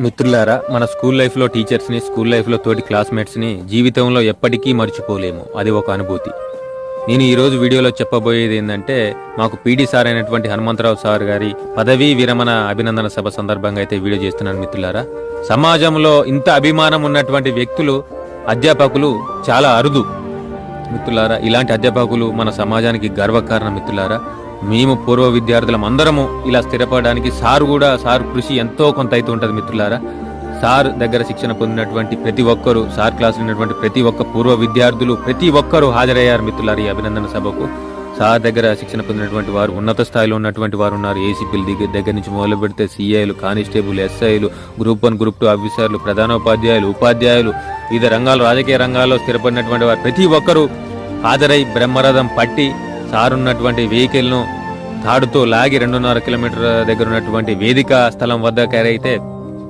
మిత్రులారా మన స్కూల్ లైఫ్లో టీచర్స్ని స్కూల్ లైఫ్లో తోటి క్లాస్మేట్స్ని జీవితంలో ఎప్పటికీ మర్చిపోలేము. అది ఒక అనుభూతి. నేను ఈరోజు వీడియోలో చెప్పబోయేది ఏంటంటే మాకు పీడీ సార్ అయినటువంటి హనుమంతరావు సార్ గారి పదవీ విరమణ అభినందన సభ సందర్భంగా అయితే వీడియో చేస్తున్నాను మిత్రులారా. సమాజంలో ఇంత అభిమానం ఉన్నటువంటి వ్యక్తులు అధ్యాపకులు చాలా అరుదు. మిత్రులారా ఇలాంటి అధ్యాపకులు మన సమాజానికి గర్వకారణ మిత్రులారా. మేము పూర్వ విద్యార్థులం అందరము ఇలా స్థిరపడడానికి సార్ కూడా సార్ కృషి ఎంతో కొంత అయితే ఉంటుంది మిత్రులారా. సార్ దగ్గర శిక్షణ పొందినటువంటి ప్రతి ఒక్కరు సార్ క్లాస్ ఉన్నటువంటి ప్రతి ఒక్క పూర్వ విద్యార్థులు ప్రతి ఒక్కరూ హాజరయ్యారు మిత్రులారు ఈ అభినందన సభకు. సార్ దగ్గర శిక్షణ పొందినటువంటి వారు ఉన్నత స్థాయిలో ఉన్నటువంటి వారు ఉన్నారు. ఏసీపీల దగ్గర దగ్గర నుంచి మొదలు పెడితే సీఐలు కానిస్టేబుల్ ఎస్ఐలు గ్రూప్ వన్ గ్రూప్ టూ ఆఫీసర్లు ప్రధానోపాధ్యాయులు ఉపాధ్యాయులు వివిధ రంగాలు రాజకీయ రంగాల్లో స్థిరపడినటువంటి వారు ప్రతి ఒక్కరూ హాజరై బ్రహ్మరథం పట్టి సార్ ఉన్నటువంటి వెహికల్ను తాడుతో లాగి రెండున్నర కిలోమీటర్ దగ్గర ఉన్నటువంటి వేదిక స్థలం వద్ద అయితే